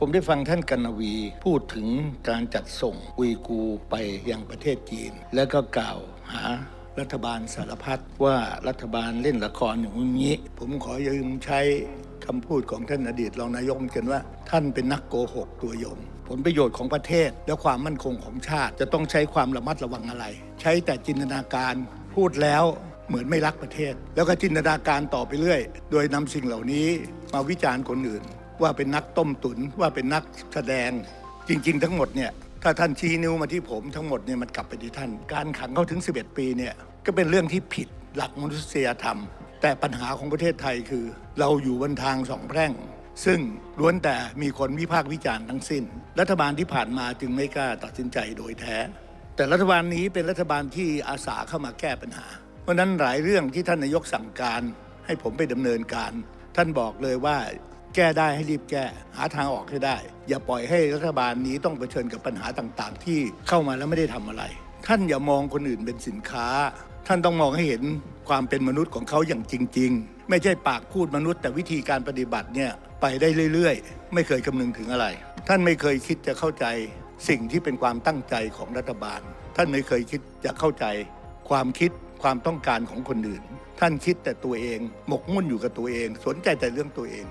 ผมได้ฟังท่านกันวีพูดถึงการจัดส่งอุยกูไปยังประเทศจีน แล้วก็กล่าวหารัฐบาลสารพัดว่ารัฐบาลเล่นละครอย่างนี้ ผมขอยืมใช้คำพูดของท่านอดีตรองนายกกันว่า ท่านเป็นนักโกหกตัวยง ผลประโยชน์ของประเทศและความมั่นคงของชาติ จะต้องใช้ความระมัดระวังอะไร ใช้แต่จินตนาการพูดแล้วเหมือนไม่รักประเทศ แล้วก็จินตนาการต่อไปเรื่อย โดยนำสิ่งเหล่านี้มาวิจารณ์คนอื่น ว่าเป็นนักต้มตุนว่าเป็นนักแสดงจริง ๆ ทั้งหมดเนี่ยถ้าท่านชี้นิ้วมาที่ผมทั้งหมดเนี่ยมันกลับไปที่ท่าน การขังเขาถึง 11 ปีเนี่ยก็เป็นเรื่องที่ผิดหลักมนุษยธรรม แต่ปัญหาของประเทศไทยคือ เราอยู่บนทางสองแพร่ง ซึ่งล้วนแต่มีคนวิพากษ์วิจารณ์ทั้งสิ้น รัฐบาลที่ผ่านมาจึงไม่กล้าตัดสินใจโดยแท้ แต่รัฐบาลนี้เป็นรัฐบาลที่อาสาเข้ามาแก้ปัญหา เพราะฉะนั้นหลายเรื่องที่ท่านนายกสั่งการ ให้ผมไปดำเนินการ ท่านบอกเลยว่า แก้ได้ให้รีบแก้ หาทางออกให้ได้ อย่าปล่อยให้รัฐบาลนี้ต้องเผชิญกับปัญหาต่างๆ ที่เข้ามาแล้วไม่ได้ทำอะไร ท่านอย่ามองคนอื่นเป็นสินค้า ท่านต้องมองให้เห็นความเป็นมนุษย์ของเขาอย่างจริง ๆ ไม่ใช่ปากพูดมนุษย์ แต่วิธีการปฏิบัติเนี่ยไปได้เรื่อยๆ ไม่เคยคำนึงถึงอะไร ท่านไม่เคยคิดจะเข้าใจสิ่งที่เป็นความตั้งใจของรัฐบาล ท่านไม่เคยคิดจะเข้าใจ ความคิดความต้องการของคนอื่น ท่านคิดแต่ตัวเอง หมกมุ่นอยู่กับตัวเอง สนใจแต่เรื่องตัวเอง